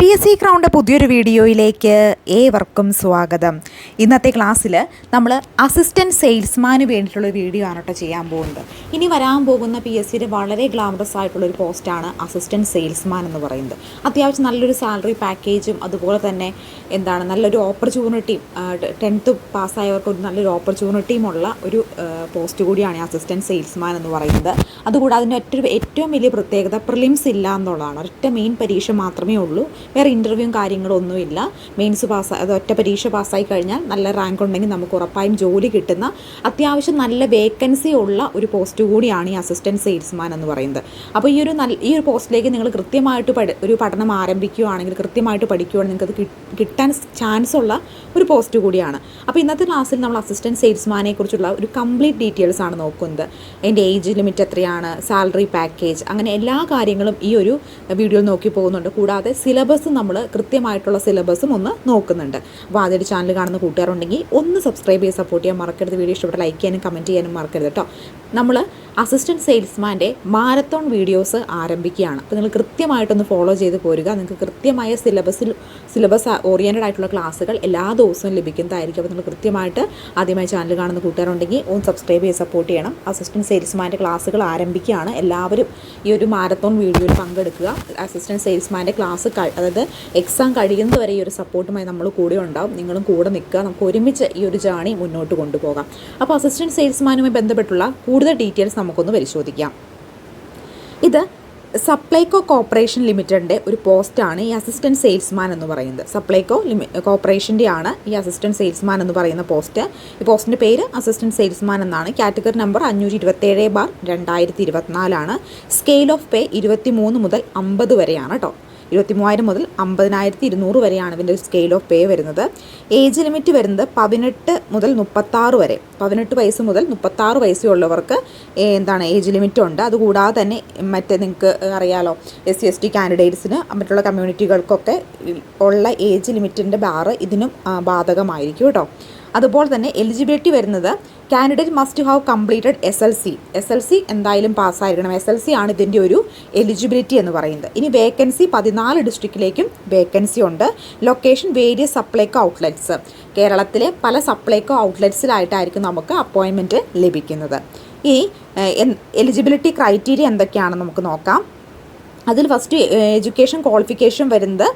P S C crowned പുതിയൊരു വീഡിയോയിലേക്ക് ഏവർക്കും സ്വാഗതം. ഇന്നത്തെ ക്ലാസ്സിൽ നമ്മൾ അസിസ്റ്റന്റ് സെയിൽസ്മാന് വേണ്ടിയിട്ടുള്ള വീഡിയോ ആണ് കേട്ടോ ചെയ്യാൻ പോകുന്നത്. ഇനി വരാൻ പോകുന്ന പി എസ് സിയുടെ വളരെ ഗ്ലാമറസ് ആയിട്ടുള്ള ഒരു പോസ്റ്റാണ് അസിസ്റ്റന്റ് സെയിൽസ്മാൻ എന്ന് പറയുന്നത്. അത്യാവശ്യം നല്ലൊരു സാലറി പാക്കേജും അതുപോലെ തന്നെ എന്താണ് നല്ലൊരു ഓപ്പർച്യൂണിറ്റിയും ടെൻത്ത് പാസ്സായവർക്ക് ഒരു നല്ലൊരു ഓപ്പർച്യൂണിറ്റിയും ഉള്ള ഒരു പോസ്റ്റ് കൂടിയാണ് അസിസ്റ്റന്റ് സെയിൽസ്മാൻ എന്ന് പറയുന്നത്. അതുകൂടാതെ അതിന്റെ ഏറ്റവും വലിയ പ്രത്യേകത പ്രിലിംസ് ഇല്ല എന്നുള്ളതാണ്. ഒറ്റ മെയിൻ പരീക്ഷ മാത്രമേ ഉള്ളൂ. വേറെ ഇന്റർവ്യൂവും കാര്യങ്ങളും ഒന്നുമില്ല. മെയിൻസ് പാസ് അത് ഒറ്റ പരീക്ഷ പാസ്സായി കഴിഞ്ഞാൽ നല്ല റാങ്ക് ഉണ്ടെങ്കിൽ നമുക്ക് ഉറപ്പായും ജോലി കിട്ടുന്ന അത്യാവശ്യം നല്ല വേക്കൻസി ഉള്ള ഒരു പോസ്റ്റ് കൂടിയാണ് ഈ അസിസ്റ്റന്റ് സെയിൽസ്മാൻ എന്ന് പറയുന്നത്. അപ്പോൾ ഈ ഒരു നല്ല ഈ ഒരു പോസ്റ്റിലേക്ക് നിങ്ങൾ കൃത്യമായിട്ട് പഠി ഒരു പഠനം ആരംഭിക്കുകയാണെങ്കിൽ കൃത്യമായിട്ട് പഠിക്കുകയാണെങ്കിൽ നിങ്ങൾക്ക് അത് കിട്ടാൻ ചാൻസ് ഉള്ള ഒരു പോസ്റ്റ് കൂടിയാണ്. അപ്പോൾ ഇന്നത്തെ ക്ലാസ്സിൽ നമ്മൾ അസിസ്റ്റന്റ് സെയിൽസ്മാനെ കുറിച്ചുള്ള ഒരു കംപ്ലീറ്റ് ഡീറ്റെയിൽസ് ആണ് നോക്കുന്നത്. അതിന്റെ ഏജ് ലിമിറ്റ് എത്രയാണ് സാലറി പാക്കേജ് അങ്ങനെ എല്ലാ കാര്യങ്ങളും ഈ ഒരു വീഡിയോയിൽ നോക്കി പോകുന്നുണ്ട്. കൂടാതെ സിലബസും നമ്മൾ കൃത്യമായിട്ടുള്ള സിലബസും ഒന്ന് നോക്കുന്നുണ്ട്. അപ്പോൾ ആദ്യമായിട്ട് ചാനൽ കാണുന്ന കൂട്ടുകാരുണ്ടെങ്കിൽ ഒന്ന് സബ്സ്ക്രൈബ് ചെയ്ത് സപ്പോർട്ട് ചെയ്യാൻ മറക്കരുത്. വീഡിയോ ഇഷ്ടപ്പെട്ട ലൈക്ക് ചെയ്യാനും കമന്റ് ചെയ്യാനും മറക്കരുത് കേട്ടോ നമ്മൾ അസിസ്റ്റന്റ് സെയിൽസ്മാന്റെ മാരത്തോൺ വീഡിയോസ് ആരംഭിക്കുകയാണ്. അപ്പോൾ നിങ്ങൾ കൃത്യമായിട്ടൊന്ന് ഫോളോ ചെയ്ത് പോരുക. നിങ്ങൾക്ക് കൃത്യമായ സിലബസിൽ സിലബസ് ഓറിയന്റഡ് ആയിട്ടുള്ള ക്ലാസ്സുകൾ എല്ലാ ദിവസവും ലഭിക്കുന്നതായിരിക്കും. അപ്പോൾ നിങ്ങൾ കൃത്യമായിട്ട് ആദ്യമായി ചാനൽ കാണുന്ന കൂട്ടുകാരുണ്ടെങ്കിൽ ഒന്ന് സബ്സ്ക്രൈബ് ചെയ്ത് സപ്പോർട്ട് ചെയ്യണം. അസിസ്റ്റന്റ് സെയിൽസ്മാന്റെ ക്ലാസ്സുകൾ ആരംഭിക്കുകയാണ്. എല്ലാവരും ഈ ഒരു മാരത്തോൺ വീഡിയോയിൽ പങ്കെടുക്കുക. അസിസ്റ്റന്റ് സെയിൽസ്മാന്റെ ക്ലാസ് കഴി അതായത് എക്സാം കഴിയുന്നത് വരെ ഈ ഒരു സപ്പോർട്ടുമായി നമ്മൾ കൂടെ ഉണ്ടാവും. നിങ്ങളും കൂടെ നിൽക്കുക. നമുക്ക് ഒരുമിച്ച് ഈ ഒരു ജേണി മുന്നോട്ട് കൊണ്ടുപോകാം. അപ്പോൾ അസിസ്റ്റന്റ് സെയിൽസ്മാനുമായി ബന്ധപ്പെട്ടുള്ള കൂടുതൽ ഡീറ്റെയിൽസ് നമുക്കൊന്ന് പരിശോധിക്കാം. ഇത് സപ്ലൈകോ കോർപ്പറേഷൻ ലിമിറ്റഡിന്റെ ഒരു പോസ്റ്റാണ് ഈ അസിസ്റ്റന്റ് സെയിൽസ്മാൻ എന്ന് പറയുന്നത്. സപ്ലൈകോ ലിമി കോർപ്പറേഷന്റെ ആണ് ഈ അസിസ്റ്റന്റ് സെയിൽസ്മാൻ എന്ന് പറയുന്ന പോസ്റ്റ് ഈ പോസ്റ്റിന്റെ പേര് അസിസ്റ്റന്റ് സെയിൽസ്മാൻ എന്നാണ്. കാറ്റഗറി നമ്പർ അഞ്ഞൂറ്റി ഇരുപത്തേഴ് ബാർ രണ്ടായിരത്തി ഇരുപത്തിനാലാണ് സ്കെയിൽ ഓഫ് പേ ഇരുപത്തി മൂന്ന് മുതൽ അമ്പത് വരെയാണ് കേട്ടോ ഇരുപത്തി മൂവായിരം മുതൽ അമ്പതിനായിരത്തി ഇരുന്നൂറ് വരെയാണ് ഇതിന്റെ സ്കെയിൽ ഓഫ് പേ വരുന്നത്. ഏജ് ലിമിറ്റ് വരുന്നത് പതിനെട്ട് മുതൽ മുപ്പത്താറ് വരെ. പതിനെട്ട് വയസ്സ് മുതൽ മുപ്പത്താറ് വയസ്സുള്ളവർക്ക് എന്താണ് ഏജ് ലിമിറ്റ് ഉണ്ട്. അതുകൂടാതെ തന്നെ മറ്റേ നിങ്ങൾക്ക് അറിയാലോ എസ് സി എസ് ടി കാൻഡിഡേറ്റ്സിന് മറ്റുള്ള കമ്മ്യൂണിറ്റികൾക്കൊക്കെ ഉള്ള ഏജ് ലിമിറ്റിന്റെ ബാറ് ഇതിനും ബാധകമായിരിക്കും കേട്ടോ. അതുപോലെ തന്നെ എലിജിബിലിറ്റി വരുന്നത് candidate must have completed S L C S L C എന്തായാലും പാസ്സായിരിക്കണം. എസ് എൽ സി ആണ് ഇതിന്റെ ഒരു എലിജിബിലിറ്റി എന്ന് പറയുന്നത്. ഇനി വേക്കൻസി പതിനാല് ഡിസ്ട്രിക്റ്റിലേക്കും വേക്കൻസി ഉണ്ട്. ലൊക്കേഷൻ വേരിയസ് സപ്ലൈക്കോ ഔട്ട്ലെറ്റ്സ് കേരളത്തിലെ പല സപ്ലൈക്കോ ഔട്ട്ലെറ്റ്സിലായിട്ടായിരിക്കും നമുക്ക് അപ്പോയിൻമെന്റ് ലഭിക്കുന്നത്. ഇനി എലിജിബിലിറ്റി ക്രൈറ്റീരിയ എന്തൊക്കെയാണെന്ന് നമുക്ക് നോക്കാം. അതിൽ ഫസ്റ്റ് എഡ്യൂക്കേഷൻ ക്വാളിഫിക്കേഷൻ വരുന്നത്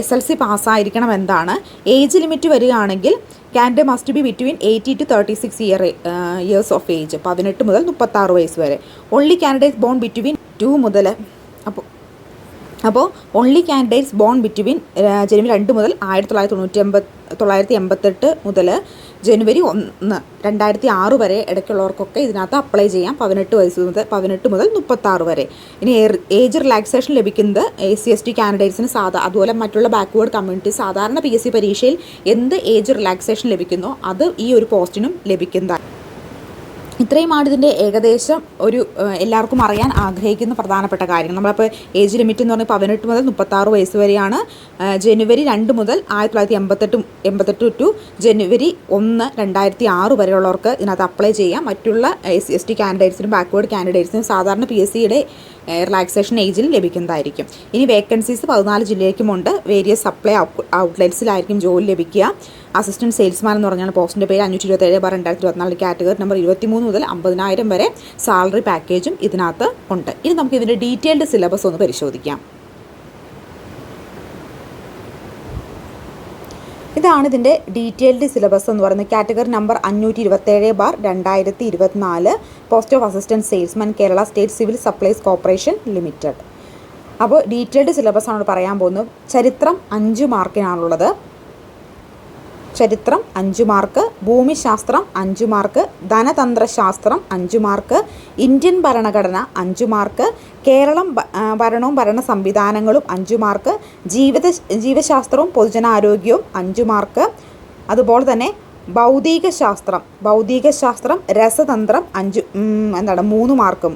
എസ് എൽ സി പാസ്സായിരിക്കണം എന്താണ് ഏജ് ലിമിറ്റ് വരികയാണെങ്കിൽ candidate must be between eighteen to thirty six year years of age പതിനെട്ട് മുതൽ മുപ്പത്താറ് വയസ്സ് വരെ. Only candidate born between two മുതൽ അപ്പോൾ അപ്പോൾ only candidates born between January രണ്ട് മുതൽ ആയിരത്തി തൊള്ളായിരത്തി തൊള്ളായിരത്തി എൺപത്തെട്ട് മുതൽ ജനുവരി ഒന്ന് രണ്ടായിരത്തി ആറ് വരെ ഇടയ്ക്കുള്ളവർക്കൊക്കെ ഇതിനകത്ത് അപ്ലൈ ചെയ്യാം. പതിനെട്ട് വയസ്സ് മുതൽ പതിനെട്ട് മുതൽ മുപ്പത്താറ് വരെ. ഇനി ഏജ് റിലാക്സേഷൻ ലഭിക്കുന്നത് എ സി എസ് ടി കാൻഡിഡേറ്റ്സിന് സാധാ അതുപോലെ മറ്റുള്ള ബാക്ക്വേർഡ് കമ്മ്യൂണിറ്റി സാധാരണ പി എസ് സി പരീക്ഷയിൽ എന്ത് ഏജ് റിലാക്സേഷൻ ലഭിക്കുന്നോ അത് ഈ ഒരു പോസ്റ്റിനും ലഭിക്കുന്നതാണ് ഇത്രയുമാണ് ഇതിന്റെ ഏകദേശം ഒരു എല്ലാവർക്കും അറിയാൻ ആഗ്രഹിക്കുന്ന പ്രധാനപ്പെട്ട കാര്യങ്ങൾ. നമ്മളപ്പോൾ ഏജ് ലിമിറ്റ് എന്ന് പറഞ്ഞാൽ പതിനെട്ട് മുതൽ മുപ്പത്താറ് വയസ്സ് വരെയാണ്. ജനുവരി രണ്ട് മുതൽ ആയിരത്തി തൊള്ളായിരത്തി എൺപത്തെട്ട് എൺപത്തെട്ട് ടു ജനുവരി ഒന്ന് രണ്ടായിരത്തി ആറ് വരെയുള്ളവർക്ക് ഇതിനകത്ത് അപ്ലൈ ചെയ്യാം. മറ്റുള്ള എസ് സി എസ് ടി കാൻഡിഡേറ്റ്സിനും ബാക്ക്വേർഡ് കാൻഡിഡേറ്റ്സിനും സാധാരണ പി എസ് സിയുടെ റിലാക്സേഷൻ ഏജിൽ ലഭിക്കുന്നതായിരിക്കും. ഇനി വേക്കൻസീസ് പതിനാല് ജില്ലയ്ക്കുമുണ്ട്. വേരിയസ് സപ്ലൈ ഔട്ട്ലെറ്റ്സിലായിരിക്കും ജോലി ലഭിക്കുക. അസിസ്റ്റന്റ് സെയിൽസ്മാൻ എന്ന് പറഞ്ഞാൽ പോസ്റ്റിന്റെ പേര് അഞ്ഞൂറ്റി ഇരുപത്തേഴ് ബാർ രണ്ടായിരത്തി ഇരുപത്തിനാല് കാറ്റഗറി നമ്പർ ഇരുപത്തിമൂന്ന് മുതൽ അമ്പതിനായിരം വരെ സാലറി പാക്കേജും ഇതിനകത്ത് ഉണ്ട്. ഇനി നമുക്ക് ഇതിന്റെ ഡീറ്റെയിൽഡ് സിലബസ് ഒന്ന് പരിശോധിക്കാം. ഇതാണ് ഇതിന്റെ ഡീറ്റെയിൽഡ് സിലബസ് എന്ന് പറയുന്നത്. കാറ്റഗറി നമ്പർ അഞ്ഞൂറ്റി ഇരുപത്തേഴ് ബാർ രണ്ടായിരത്തി ഇരുപത്തിനാല് post of assistant salesman Kerala state civil supplies corporation limited. അപ്പോൾ ഡീറ്റെയിൽഡ് സിലബസ് ആണ് പറയാൻ പോകുന്നത്. ചരിത്രം അഞ്ച് മാർക്കിനാണുള്ളത്. ചരിത്രം അഞ്ച് മാർക്ക് ഭൂമിശാസ്ത്രം അഞ്ച് മാർക്ക് ധനതന്ത്രശാസ്ത്രം അഞ്ച് മാർക്ക് ഇന്ത്യൻ ഭരണഘടന അഞ്ച് മാർക്ക് കേരളം ഭരണവും ഭരണ സംവിധാനങ്ങളും അഞ്ച് മാർക്ക് ജീവിത ജീവശാസ്ത്രവും പൊതുജനാരോഗ്യവും അഞ്ച് മാർക്ക്. അതുപോലെ തന്നെ ഭൗതികശാസ്ത്രം ഭൗതികശാസ്ത്രം ഭൗതിക ശാസ്ത്രം രസതന്ത്രം അഞ്ച് എന്താണ് മൂന്ന് മാർക്കും.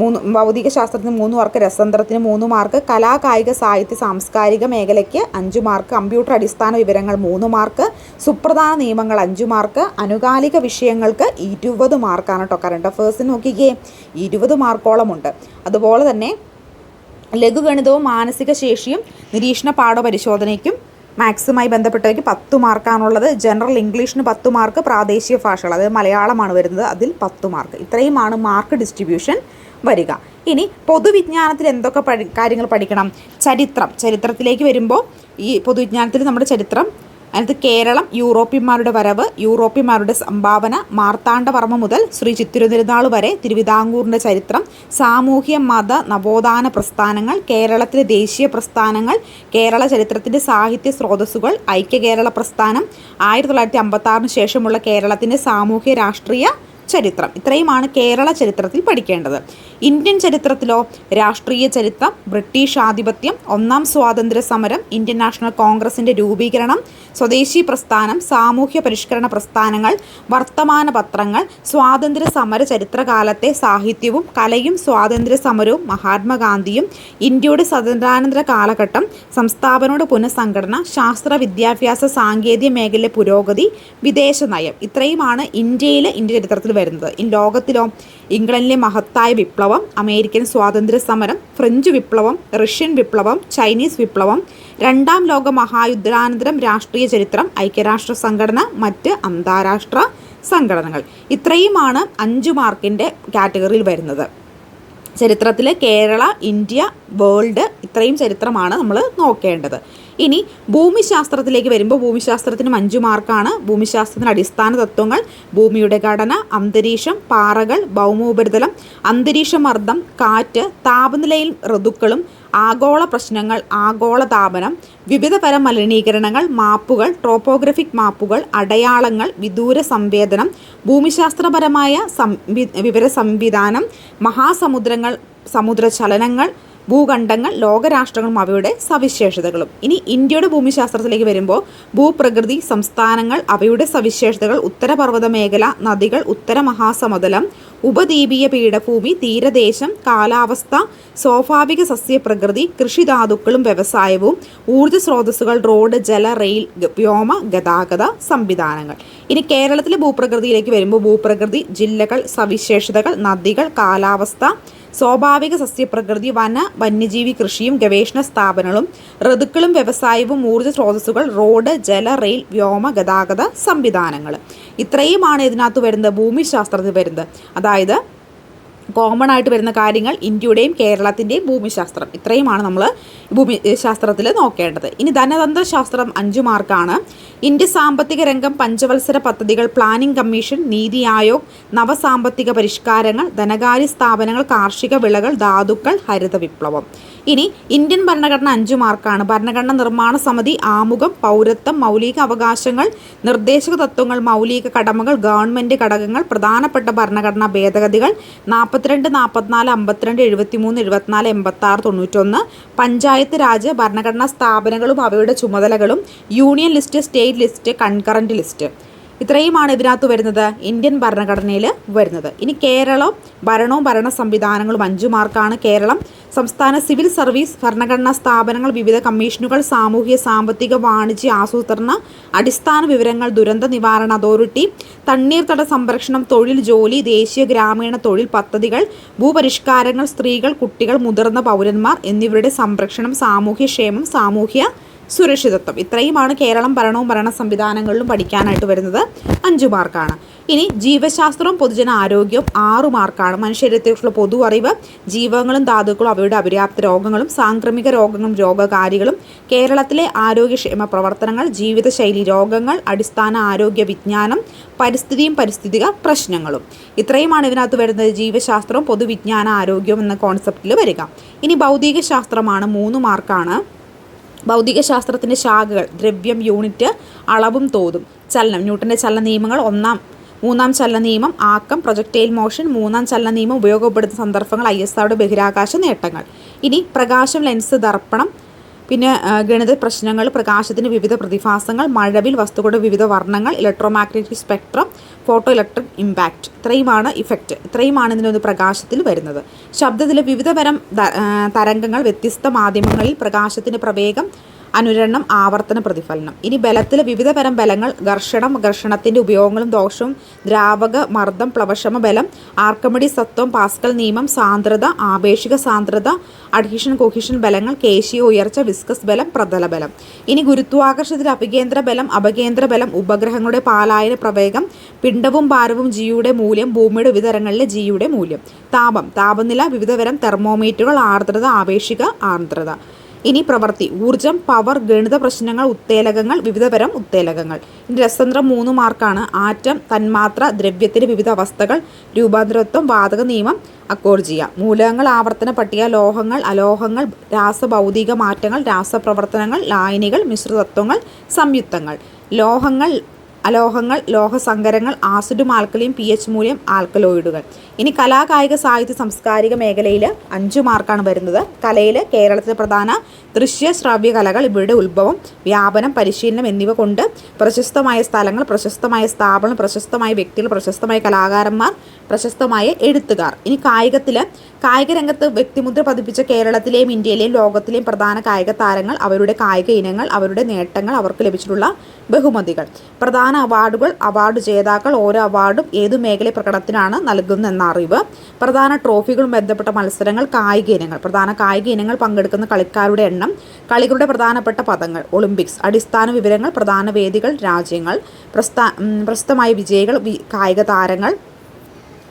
മൂന്ന് ഭൗതിക ശാസ്ത്രത്തിന് മൂന്ന് മാർക്ക് രസതന്ത്രത്തിന് മൂന്ന് മാർക്ക് കലാകായിക സാഹിത്യ സാംസ്കാരിക മേഖലയ്ക്ക് അഞ്ച് മാർക്ക് കമ്പ്യൂട്ടർ അടിസ്ഥാന വിവരങ്ങൾ മൂന്ന് മാർക്ക് സുപ്രധാന നിയമങ്ങൾ അഞ്ച് മാർക്ക് അനുകാലിക വിഷയങ്ങൾക്ക് ഇരുപത് മാർക്കാണ് കേട്ടോ കറണ്ട് അഫേഴ്സിന് നോക്കിക്കേ. ഇരുപത് മാർക്കോളമുണ്ട്. അതുപോലെ തന്നെ ലഘുഗണിതവും മാനസിക ശേഷിയും നിരീക്ഷണ പാഠപരിശോധനയ്ക്കും മാത്സുമായി ബന്ധപ്പെട്ടവയ്ക്ക് പത്ത് മാർക്കാണുള്ളത്. ജനറൽ ഇംഗ്ലീഷിന് പത്ത് മാർക്ക് പ്രാദേശിക ഭാഷകൾ അതായത് മലയാളമാണ് വരുന്നത് അതിൽ പത്ത് മാർക്ക്. ഇത്രയുമാണ് മാർക്ക് ഡിസ്ട്രിബ്യൂഷൻ വരിക. ഇനി പൊതുവിജ്ഞാനത്തിൽ എന്തൊക്കെ പഠി കാര്യങ്ങൾ പഠിക്കണം? ചരിത്രം. ചരിത്രത്തിലേക്ക് വരുമ്പോൾ ഈ പൊതുവിജ്ഞാനത്തിൽ നമ്മുടെ ചരിത്രം അതിനകത്ത് കേരളം യൂറോപ്യന്മാരുടെ വരവ് യൂറോപ്യന്മാരുടെ സംഭാവന മാർത്താണ്ഡവർമ്മ മുതൽ ശ്രീ ചിത്തിരുതിരുനാൾ വരെ തിരുവിതാംകൂറിന്റെ ചരിത്രം സാമൂഹ്യ മത നവോത്ഥാന പ്രസ്ഥാനങ്ങൾ കേരളത്തിലെ ദേശീയ പ്രസ്ഥാനങ്ങൾ കേരള ചരിത്രത്തിന്റെ സാഹിത്യ സ്രോതസ്സുകൾ ഐക്യ കേരള പ്രസ്ഥാനം ആയിരത്തി തൊള്ളായിരത്തി അമ്പത്തി ശേഷമുള്ള കേരളത്തിന്റെ സാമൂഹ്യ രാഷ്ട്രീയ ചരിത്രം. ഇത്രയുമാണ് കേരള ചരിത്രത്തിൽ പഠിക്കേണ്ടത്. ഇന്ത്യൻ ചരിത്രത്തിലോ രാഷ്ട്രീയ ചരിത്രം ബ്രിട്ടീഷ് ആധിപത്യം ഒന്നാം സ്വാതന്ത്ര്യ സമരം ഇന്ത്യൻ നാഷണൽ കോൺഗ്രസിന്റെ രൂപീകരണം സ്വദേശി പ്രസ്ഥാനം സാമൂഹ്യ പരിഷ്കരണ പ്രസ്ഥാനങ്ങൾ വർത്തമാന പത്രങ്ങൾ സ്വാതന്ത്ര്യ സമര ചരിത്രകാലത്തെ സാഹിത്യവും കലയും സ്വാതന്ത്ര്യ സമരവും മഹാത്മാഗാന്ധിയും ഇന്ത്യയുടെ സ്വതന്ത്രാനന്തര കാലഘട്ടം സംസ്ഥാപനയുടെ പുനഃസംഘടന ശാസ്ത്ര വിദ്യാഭ്യാസ സാങ്കേതിക മേഖലയിലെ പുരോഗതി വിദേശ നയം. ഇത്രയുമാണ് ഇന്ത്യയിലെ ഇന്ത്യ ചരിത്രത്തിൽ വരുന്നത്. ഈ ലോകത്തിലോ ഇംഗ്ലണ്ടിലെ മഹത്തായ വിപ്ലവം അമേരിക്കൻ സ്വാതന്ത്ര്യ സമരം ഫ്രഞ്ച് വിപ്ലവം റഷ്യൻ വിപ്ലവം ചൈനീസ് വിപ്ലവം രണ്ടാം ലോക മഹായുദ്ധാനന്തരം രാഷ്ട്രീയ ചരിത്രം ഐക്യരാഷ്ട്ര സംഘടന മറ്റ് അന്താരാഷ്ട്ര സംഘടനകൾ. ഇത്രയുമാണ് അഞ്ച് മാർക്കിന്റെ കാറ്റഗറിയിൽ വരുന്നത്. ചരിത്രത്തിൽ കേരള ഇന്ത്യ വേൾഡ് ഇത്രയും ചരിത്രമാണ് നമ്മൾ നോക്കേണ്ടത്. ഇനി ഭൂമിശാസ്ത്രത്തിലേക്ക് വരുമ്പോൾ ഭൂമിശാസ്ത്രത്തിന് അഞ്ച് മാർക്കാണ്. ഭൂമിശാസ്ത്രത്തിന് അടിസ്ഥാന തത്വങ്ങൾ ഭൂമിയുടെ ഘടന അന്തരീക്ഷം പാറകൾ ഭൗമോപരിതലം അന്തരീക്ഷമർദ്ദം കാറ്റ് താപനിലയിൽ ഋതുക്കളും ആഗോള പ്രശ്നങ്ങൾ ആഗോള താപനം വിവിധ തരം മലിനീകരണങ്ങൾ മാപ്പുകൾ ട്രോപ്പോഗ്രഫിക് മാപ്പുകൾ അടയാളങ്ങൾ വിദൂര സംവേദനം ഭൂമിശാസ്ത്രപരമായ സംവി വിവര സംവിധാനം മഹാസമുദ്രങ്ങൾ സമുദ്രചലനങ്ങൾ ഭൂഖണ്ഡങ്ങൾ ലോകരാഷ്ട്രങ്ങളും അവയുടെ സവിശേഷതകളും. ഇനി ഇന്ത്യയുടെ ഭൂമിശാസ്ത്രത്തിലേക്ക് വരുമ്പോൾ ഭൂപ്രകൃതി സംസ്ഥാനങ്ങൾ അവയുടെ സവിശേഷതകൾ ഉത്തരപർവത മേഖല നദികൾ ഉത്തര മഹാസമതലം ഉപദ്വീപീയ പീഠഭൂമി തീരദേശം കാലാവസ്ഥ സ്വാഭാവിക സസ്യപ്രകൃതി കൃഷിധാതുക്കളും വ്യവസായവും ഊർജ സ്രോതസ്സുകൾ റോഡ് ജല റെയിൽ വ്യോമ ഗതാഗത സംവിധാനങ്ങൾ. ഇനി കേരളത്തിലെ ഭൂപ്രകൃതിയിലേക്ക് വരുമ്പോൾ ഭൂപ്രകൃതി ജില്ലകൾ സവിശേഷതകൾ നദികൾ കാലാവസ്ഥ സ്വാഭാവിക സസ്യപ്രകൃതി വന വന്യജീവി കൃഷിയും ഗവേഷണ സ്ഥാപനങ്ങളും ഋതുക്കളും വ്യവസായവും ഊർജ സ്രോതസ്സുകൾ റോഡ് ജല റെയിൽ വ്യോമ ഗതാഗത സംവിധാനങ്ങൾ. ഇത്രയുമാണ് ഇതിനകത്ത് വരുന്നത് ഭൂമിശാസ്ത്രത്തിൽ വരുന്നത്. അതായത് കോമൺ ആയിട്ട് വരുന്ന കാര്യങ്ങൾ ഇന്ത്യയുടെയും കേരളത്തിന്റെയും ഭൂമിശാസ്ത്രം. ഇത്രയുമാണ് നമ്മൾ ഭൂമി ശാസ്ത്രത്തിൽ നോക്കേണ്ടത്. ഇനി ധനതന്ത്ര ശാസ്ത്രം അഞ്ച് മാർക്കാണ്. ഇന്ത്യ സാമ്പത്തിക രംഗം പഞ്ചവത്സര പദ്ധതികൾ പ്ലാനിംഗ് കമ്മീഷൻ നീതി ആയോഗ് നവസാമ്പത്തിക പരിഷ്കാരങ്ങൾ ധനകാര്യ സ്ഥാപനങ്ങൾ കാർഷിക വിളകൾ ധാതുക്കൾ ഹരിത വിപ്ലവം. ഇനി ഇന്ത്യൻ ഭരണഘടന അഞ്ച് മാർക്കാണ്. ഭരണഘടന നിർമ്മാണ സമിതി ആമുഖം പൗരത്വം മൗലിക അവകാശങ്ങൾ നിർദ്ദേശക തത്വങ്ങൾ മൗലിക കടമകൾ ഗവൺമെന്റ് ഘടകങ്ങൾ പ്രധാനപ്പെട്ട ഭരണഘടനാ ഭേദഗതികൾ നാൽപ്പത്തിരണ്ട് നാൽപ്പത്തിനാല് അമ്പത്തിരണ്ട് എഴുപത്തിമൂന്ന് എഴുപത്തിനാല് എൺപത്താറ് തൊണ്ണൂറ്റൊന്ന് പഞ്ചായത്ത് രാജ് ഭരണഘടനാ സ്ഥാപനങ്ങളും അവയുടെ ചുമതലകളും union list state list concurrent list. ഇത്രയുമാണ് ഇതിനകത്ത് വരുന്നത്. ഇന്ത്യൻ ഭരണഘടനയിൽ വരുന്നത്. ഇനി കേരളം ഭരണവും ഭരണ സംവിധാനങ്ങളും അഞ്ചു മാർക്കാണ് കേരളം. സംസ്ഥാന സിവിൽ സർവീസ് ഭരണഘടനാ സ്ഥാപനങ്ങൾ വിവിധ കമ്മീഷനുകൾ സാമൂഹ്യ സാമ്പത്തിക വാണിജ്യ ആസൂത്രണ അടിസ്ഥാന വിവരങ്ങൾ ദുരന്ത നിവാരണ അതോറിറ്റി തണ്ണീർത്തട സംരക്ഷണം തൊഴിൽ ജോലി ദേശീയ ഗ്രാമീണ തൊഴിൽ പദ്ധതികൾ ഭൂപരിഷ്കാരങ്ങൾ സ്ത്രീകൾ കുട്ടികൾ മുതിർന്ന പൗരന്മാർ എന്നിവരുടെ സംരക്ഷണം സാമൂഹ്യക്ഷേമം സാമൂഹ്യ സുരക്ഷിതത്വം. ഇത്രയുമാണ് കേരളം ഭരണവും ഭരണ സംവിധാനങ്ങളിലും പഠിക്കാനായിട്ട് വരുന്നത്. അഞ്ചു മാർക്കാണ്. ഇനി ജീവശാസ്ത്രവും പൊതുജന ആരോഗ്യവും ആറു മാർക്കാണ്. മനുഷ്യരെക്കുറിച്ചുള്ള പൊതു അറിവ് ജീവങ്ങളും ധാതുക്കളും അവയുടെ അപര്യാപ്ത രോഗങ്ങളും സാംക്രമിക രോഗങ്ങളും രോഗകാരികളും കേരളത്തിലെ ആരോഗ്യക്ഷേമ പ്രവർത്തനങ്ങൾ ജീവിതശൈലി രോഗങ്ങൾ അടിസ്ഥാന ആരോഗ്യ വിജ്ഞാനം പരിസ്ഥിതിയും പരിസ്ഥിതിക പ്രശ്നങ്ങളും. ഇത്രയുമാണ് ഇതിനകത്ത് വരുന്നത്. ജീവശാസ്ത്രവും പൊതുവിജ്ഞാന ആരോഗ്യവും എന്ന കോൺസെപ്റ്റിൽ വരിക. ഇനി ഭൗതിക ശാസ്ത്രമാണ് മൂന്ന് മാർക്കാണ്. ഭൗതികശാസ്ത്രത്തിന്റെ ശാഖകൾ ദ്രവ്യം യൂണിറ്റ് അളവും തോതും. ചലനം ന്യൂട്ടന്റെ ചലന നിയമങ്ങൾ ഒന്നാം മൂന്നാം ചലന നിയമം ആക്കം പ്രൊജക്റ്റൈൽ മോഷൻ മൂന്നാം ചലന നിയമം ഉപയോഗപ്പെടുത്തുന്ന സന്ദർഭങ്ങൾ ഐ എസ് ആറുടെ ബഹിരാകാശ നേട്ടങ്ങൾ. ഇനി പ്രകാശം ലെൻസ് ദർപ്പണം പിന്നെ ഗണിത പ്രശ്നങ്ങൾ പ്രകാശത്തിന് വിവിധ പ്രതിഭാസങ്ങൾ മഴവിൽ വസ്തുക്കളുടെ വിവിധ വർണങ്ങൾ electromagnetic spectrum photo electric impact ഇത്രയുമാണ് ഇഫക്റ്റ് ഇത്രയുമാണ് ഇതിനൊന്ന് പ്രകാശത്തിൽ വരുന്നത്. ശബ്ദത്തിലെ വിവിധ തരം തരംഗങ്ങൾ വ്യത്യസ്ത മാധ്യമങ്ങളിൽ പ്രകാശത്തിന്റെ പ്രവേഗം അനുരണം ആവർത്തന പ്രതിഫലനം. ഇനി ബലത്തിൽ വിവിധ തരം ബലങ്ങൾ ഘർഷണം ഘർഷണത്തിന്റെ ഉപയോഗങ്ങളും ദോഷവും ദ്രാവക മർദ്ദം പ്ലവക്ഷമ ബലം ആർക്കമിഡി സത്വം പാസ്കൽ നിയമം സാന്ദ്രത ആപേക്ഷിക സാന്ദ്രത അഡ്ഹീഷൻ കൊഹീഷൻ ബലങ്ങൾ കേശീയ ഉയർച്ച വിസ്കസ് ബലം പ്രതല ബലം. ഇനി ഗുരുത്വാകർഷണത്തിൽ അഭികേന്ദ്ര ബലം അപകേന്ദ്ര ബലം ഉപഗ്രഹങ്ങളുടെ പാലായന പ്രവേഗം പിണ്ഡവും ഭാരവും ജിയുടെ മൂല്യം ഭൂമിയുടെ വിതരങ്ങളിലെ ജിയുടെ മൂല്യം. താപം താപനില വിവിധതരം തെർമോമീറ്ററുകൾ ആർദ്രത ആപേക്ഷിക ആർദ്രത. ഇനി പ്രവൃത്തി ഊർജം പവർ ഗണിത പ്രശ്നങ്ങൾ ഉത്തേലകങ്ങൾ വിവിധതരം ഉത്തേലകങ്ങൾ. ഇനി രസതന്ത്രം മൂന്ന് മാർക്കാണ്. ആറ്റം തന്മാത്ര ദ്രവ്യത്തിന്റെ വിവിധ അവസ്ഥകൾ രൂപാന്തരത്വം വാതക നിയമം അക്കോർഡ് ചെയ്യുക മൂലകങ്ങൾ ആവർത്തന പട്ടിക ലോഹങ്ങൾ അലോഹങ്ങൾ രാസഭൗതിക മാറ്റങ്ങൾ രാസപ്രവർത്തനങ്ങൾ ലായനികൾ മിശ്രതത്വങ്ങൾ സംയുക്തങ്ങൾ. ലോഹങ്ങൾ അലോഹങ്ങൾ ലോഹസങ്കരങ്ങൾ ആസിഡും ആൽക്കലിയും പി എച്ച് മൂല്യം ആൽക്കലോയിഡുകൾ. ഇനി കലാകായിക സാഹിത്യ സാംസ്കാരിക മേഖലയിൽ അഞ്ച് മാർക്കാണ് വരുന്നത്. കലയിൽ കേരളത്തിലെ പ്രധാന ദൃശ്യ ശ്രവ്യ കലകൾ ഇവയുടെ ഉത്ഭവം വ്യാപനം പരിശീലനം എന്നിവ കൊണ്ട് പ്രശസ്തമായ സ്ഥലങ്ങൾ പ്രശസ്തമായ സ്ഥാപനം പ്രശസ്തമായ വ്യക്തികൾ പ്രശസ്തമായ കലാകാരന്മാർ പ്രശസ്തമായ എഴുത്തുകാർ. ഇനി കായികത്തിൽ കായിക രംഗത്ത് വ്യക്തിമുദ്ര പതിപ്പിച്ച കേരളത്തിലെയും ഇന്ത്യയിലെയും ലോകത്തിലെയും പ്രധാന കായിക താരങ്ങൾ അവരുടെ കായിക ഇനങ്ങൾ അവരുടെ നേട്ടങ്ങൾ അവർക്ക് ലഭിച്ചിട്ടുള്ള ബഹുമതികൾ. പ്രധാന അവാർഡുകൾ അവാർഡ് ജേതാക്കൾ ഓരോ അവാർഡും ഏതു മേഖല പ്രകടനത്തിനാണ് നൽകുന്നതെന്ന അറിവ്. പ്രധാന ട്രോഫികളും ബന്ധപ്പെട്ട മത്സരങ്ങൾ കായിക ഇനങ്ങൾ. പ്രധാന കായിക ഇനങ്ങൾ പങ്കെടുക്കുന്ന കളിക്കാരുടെ എണ്ണം കളികളുടെ പ്രധാനപ്പെട്ട പദങ്ങൾ. ഒളിമ്പിക്സ് അടിസ്ഥാന വിവരങ്ങൾ പ്രധാന വേദികൾ രാജ്യങ്ങൾ പ്രസ്ഥാ പ്രസ്തമായ വിജയികൾ കായിക താരങ്ങൾ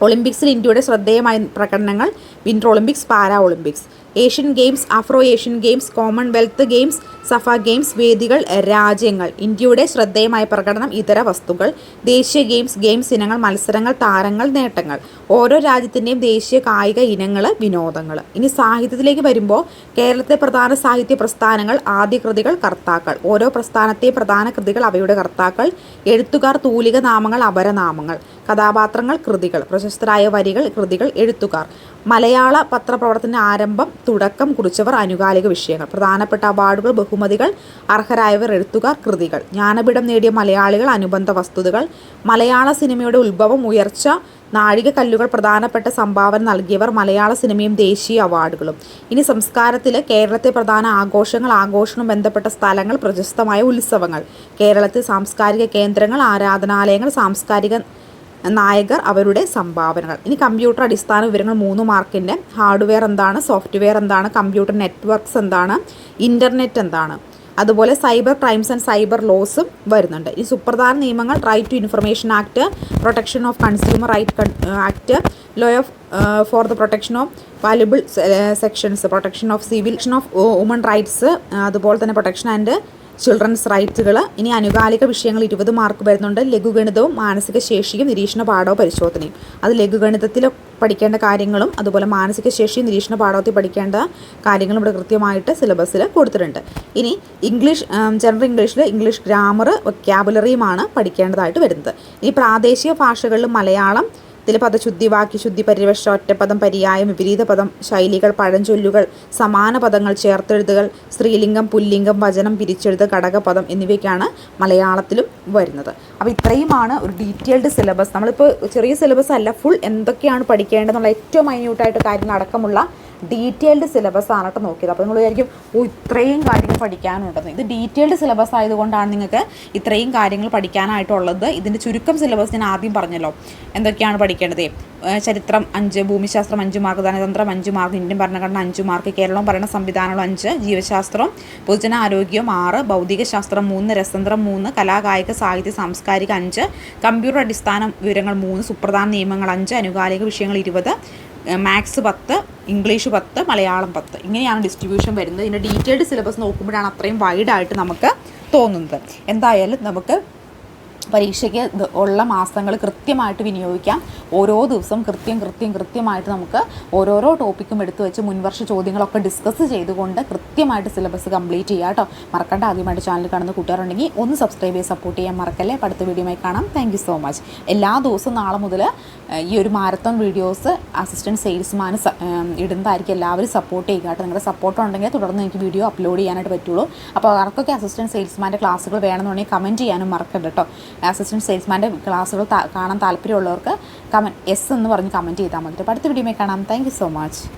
ഒളിമ്പിക്സിൽ ഇന്ത്യയുടെ ശ്രദ്ധേയമായ പ്രകടനങ്ങൾ winter Olympics para Olympics. Asian games Afro Asian games Commonwealth games SAF games വേദികൾ രാജ്യങ്ങൾ. ഇന്ത്യയുടെ ശ്രദ്ധേയമായ പ്രകടനം ഇതര വസ്തുക്കൾ ദേശീയ ഗെയിംസ് ഗെയിംസ് ഇനങ്ങൾ മത്സരങ്ങൾ താരങ്ങൾ നേട്ടങ്ങൾ. ഓരോ രാജ്യത്തിന്റെയും ദേശീയ കായിക ഇനങ്ങൾ വിനോദങ്ങൾ ഇനി സാഹിത്യത്തിലേക്ക് വരുമ്പോൾ കേരളത്തെ പ്രധാന സാഹിത്യ പ്രസ്ഥാനങ്ങൾ ആദ്യ കൃതികൾ കർത്താക്കൾ. ഓരോ പ്രസ്ഥാനത്തെയും പ്രധാന കൃതികൾ അവയുടെ കർത്താക്കൾ. എഴുത്തുകാർ തൂലിക നാമങ്ങൾ അപരനാമങ്ങൾ. കഥാപാത്രങ്ങൾ കൃതികൾ. പ്രശസ്തരായ വരികൾ കൃതികൾ എഴുത്തുകാർ. മലയാള പത്രപ്രവർത്തന ആരംഭം തുടക്കം കുറിച്ചവർ അനുകാലിക വിഷയങ്ങൾ. പ്രധാനപ്പെട്ട അവാർഡുകൾ ബഹുമതികൾ അർഹരായവർ എഴുത്തുകാർ കൃതികൾ. ജ്ഞാനപീഠം നേടിയ മലയാളികൾ അനുബന്ധ വസ്തുതകൾ. മലയാള സിനിമയുടെ ഉത്ഭവം ഉയർച്ച നാഴികക്കല്ലുകൾ പ്രധാനപ്പെട്ട സംഭാവന നൽകിയവർ മലയാള സിനിമയും ദേശീയ അവാർഡുകളും. ഇനി സംസ്കാരത്തിലെ കേരളത്തെ പ്രധാന ആഘോഷങ്ങൾ ആഘോഷവും ബന്ധപ്പെട്ട സ്ഥലങ്ങൾ പ്രശസ്തമായ ഉത്സവങ്ങൾ. കേരളത്തിൽ സാംസ്കാരിക കേന്ദ്രങ്ങൾ ആരാധനാലയങ്ങൾ സാംസ്കാരിക നായകർ അവരുടെ സംഭാവനകൾ. ഇനി കമ്പ്യൂട്ടർ അടിസ്ഥാന വിവരങ്ങൾ മൂന്ന് മാർക്കിന്റെ ഹാർഡ്വെയർ എന്താണ്? സോഫ്റ്റ്വെയർ എന്താണ്? കമ്പ്യൂട്ടർ നെറ്റ്വർക്ക്സ് എന്താണ്? ഇന്റർനെറ്റ് എന്താണ്? അതുപോലെ സൈബർ ക്രൈംസ് ആൻഡ് സൈബർ ലോസും വരുന്നുണ്ട്. ഈ സുപ്രധാന നിയമങ്ങൾ right to information act protection of consumer right act law of for the protection of valuable sections protection of civil of women rights അതുപോലെ തന്നെ പ്രൊട്ടക്ഷൻ ആൻഡ് ചിൽഡ്രൻസ് റൈറ്റുകൾ ഇനി അനുകാലിക വിഷയങ്ങൾ ഇരുപത് മാർക്ക് വരുന്നുണ്ട്. ലഘുഗണിതവും മാനസിക ശേഷിയും നിരീക്ഷണ പാഠവും പരിശോധനയും. അത് ലഘുഗണിതത്തിൽ പഠിക്കേണ്ട കാര്യങ്ങളും അതുപോലെ മാനസിക ശേഷിയും നിരീക്ഷണ പാഠത്തിൽ പഠിക്കേണ്ട കാര്യങ്ങളും ഇവിടെ കൃത്യമായിട്ട് സിലബസിൽ കൊടുത്തിട്ടുണ്ട്. ഇനി ഇംഗ്ലീഷ് ജനറൽ ഇംഗ്ലീഷിൽ ഇംഗ്ലീഷ് ഗ്രാമർ വൊക്കാബുലറിയുമാണ് പഠിക്കേണ്ടതായിട്ട് വരുന്നത്. ഈ പ്രാദേശിക ഭാഷകളിൽ മലയാളം ഇതിൽ പദശുദ്ധി വാക്യശുദ്ധി പരിവേഷ ഒറ്റപ്പദം പര്യായം വിപരീത പദം ശൈലികൾ പഴഞ്ചൊല്ലുകൾ സമാന പദങ്ങൾ ചേർത്തെഴുതുകൾ സ്ത്രീലിംഗം പുല്ലിംഗം വചനം പിരിച്ചെഴുത് ഘടകപദം എന്നിവയ്ക്കാണ് മലയാളത്തിലും വരുന്നത്. അപ്പോൾ ഇത്രയുമാണ് ഒരു ഡീറ്റെയിൽഡ് സിലബസ്. നമ്മളിപ്പോൾ ചെറിയ സിലബസ് അല്ല ഫുൾ എന്തൊക്കെയാണ് പഠിക്കേണ്ടതെന്നുള്ള ഏറ്റവും മൈന്യൂട്ടായിട്ട് കാര്യങ്ങൾ അടക്കമുള്ള ഡീറ്റെയിൽഡ് സിലബസ് ആണ് കേട്ടോ നോക്കിയത്. അപ്പോൾ നിങ്ങൾ വിചാരിക്കും ഓ ഇത്രയും കാര്യങ്ങൾ പഠിക്കാനുണ്ടെന്ന്. ഇത് ഡീറ്റെയിൽഡ് സിലബസ് ആയതുകൊണ്ടാണ് നിങ്ങൾക്ക് ഇത്രയും കാര്യങ്ങൾ പഠിക്കാനായിട്ടുള്ളത്. ഇതിന്റെ ചുരുക്കം സിലബസ് ഞാൻ ആദ്യം പറഞ്ഞല്ലോ. എന്തൊക്കെയാണ് പഠിക്കേണ്ടത്? ചരിത്രം അഞ്ച് ഭൂമിശാസ്ത്രം അഞ്ച് മാർക്ക് ധനതന്ത്രം അഞ്ച് മാർക്ക് ഇന്ത്യൻ ഭരണഘടന അഞ്ച് മാർക്ക് കേരളം ഭരണ സംവിധാനങ്ങളും അഞ്ച് ജീവശാസ്ത്രം പൊതുജനാരോഗ്യം ആറ് ഭൗതികശാസ്ത്രം മൂന്ന് രസതന്ത്രം മൂന്ന് കലാകായിക സാഹിത്യ സാംസ്കാരിക അഞ്ച് കമ്പ്യൂട്ടർ അടിസ്ഥാന വിവരങ്ങൾ മൂന്ന് സുപ്രധാന നിയമങ്ങൾ അഞ്ച് അനുകാലിക വിഷയങ്ങൾ ഇരുപത് മാത്സ് പത്ത് ഇംഗ്ലീഷ് പത്ത് മലയാളം പത്ത്. ഇങ്ങനെയാണ് ഡിസ്ട്രിബ്യൂഷൻ വരുന്നത്. ഇതിന്റെ ഡീറ്റെയിൽഡ് സിലബസ് നോക്കുമ്പോഴാണ് അത്രയും വൈഡായിട്ട് നമുക്ക് തോന്നുന്നത്. എന്തായാലും നമുക്ക് പരീക്ഷയ്ക്ക് ഉള്ള മാസങ്ങൾ കൃത്യമായിട്ട് വിനിയോഗിക്കാം. ഓരോ ദിവസം കൃത്യം കൃത്യം കൃത്യമായിട്ട് നമുക്ക് ഓരോരോ ടോപ്പിക്കും എടുത്തു വെച്ച് മുൻവർഷ ചോദ്യങ്ങളൊക്കെ ഡിസ്കസ് ചെയ്തുകൊണ്ട് കൃത്യമായിട്ട് സിലബസ് കംപ്ലീറ്റ് ചെയ്യുക കേട്ടോ. മറക്കണ്ട ആദ്യമായിട്ട് ചാനൽ കാണുന്ന കൂട്ടുകാരുണ്ടെങ്കിൽ ഒന്ന് സബ്സ്ക്രൈബ് ചെയ്ത് സപ്പോർട്ട് ചെയ്യാൻ മറക്കല്ലേ. അടുത്ത വീഡിയോയുമായി കാണാം. താങ്ക് സോ മച്ച് എല്ലാ ദിവസവും നാളെ മുതൽ ഈ ഒരു മാരത്തോൺ വീഡിയോസ് അസിസ്റ്റന്റ് സെയിൽസ്മാൻ ഇടുന്നതായിരിക്കും. എല്ലാവരും സപ്പോർട്ട് ചെയ്യുക കേട്ടോ. നിങ്ങളുടെ സപ്പോർട്ട് ഉണ്ടെങ്കിൽ തുടർന്ന് എനിക്ക് വീഡിയോ അപ്ലോഡ് ചെയ്യാനായിട്ട് പറ്റുള്ളൂ. അപ്പോൾ ആർക്കൊക്കെ അസിസ്റ്റന്റ് സെയിൽസ്മാന്റെ ക്ലാസ്സുകൾ വേണമെന്നുണ്ടെങ്കിൽ കമന്റ് ചെയ്യാനും മറക്കണ്ട കേട്ടോ. അസിസ്റ്റന്റ് സെയിൽസ്മാന്റെ ക്ലാസ്സുകൾ കാണാൻ താല്പര്യമുള്ളവർക്ക് കമൻ എസ് എന്ന് പറഞ്ഞ് കമന്റ് ചെയ്താൽ മതി. അടുത്ത വീഡിയോയിൽ കാണാം. Thank so much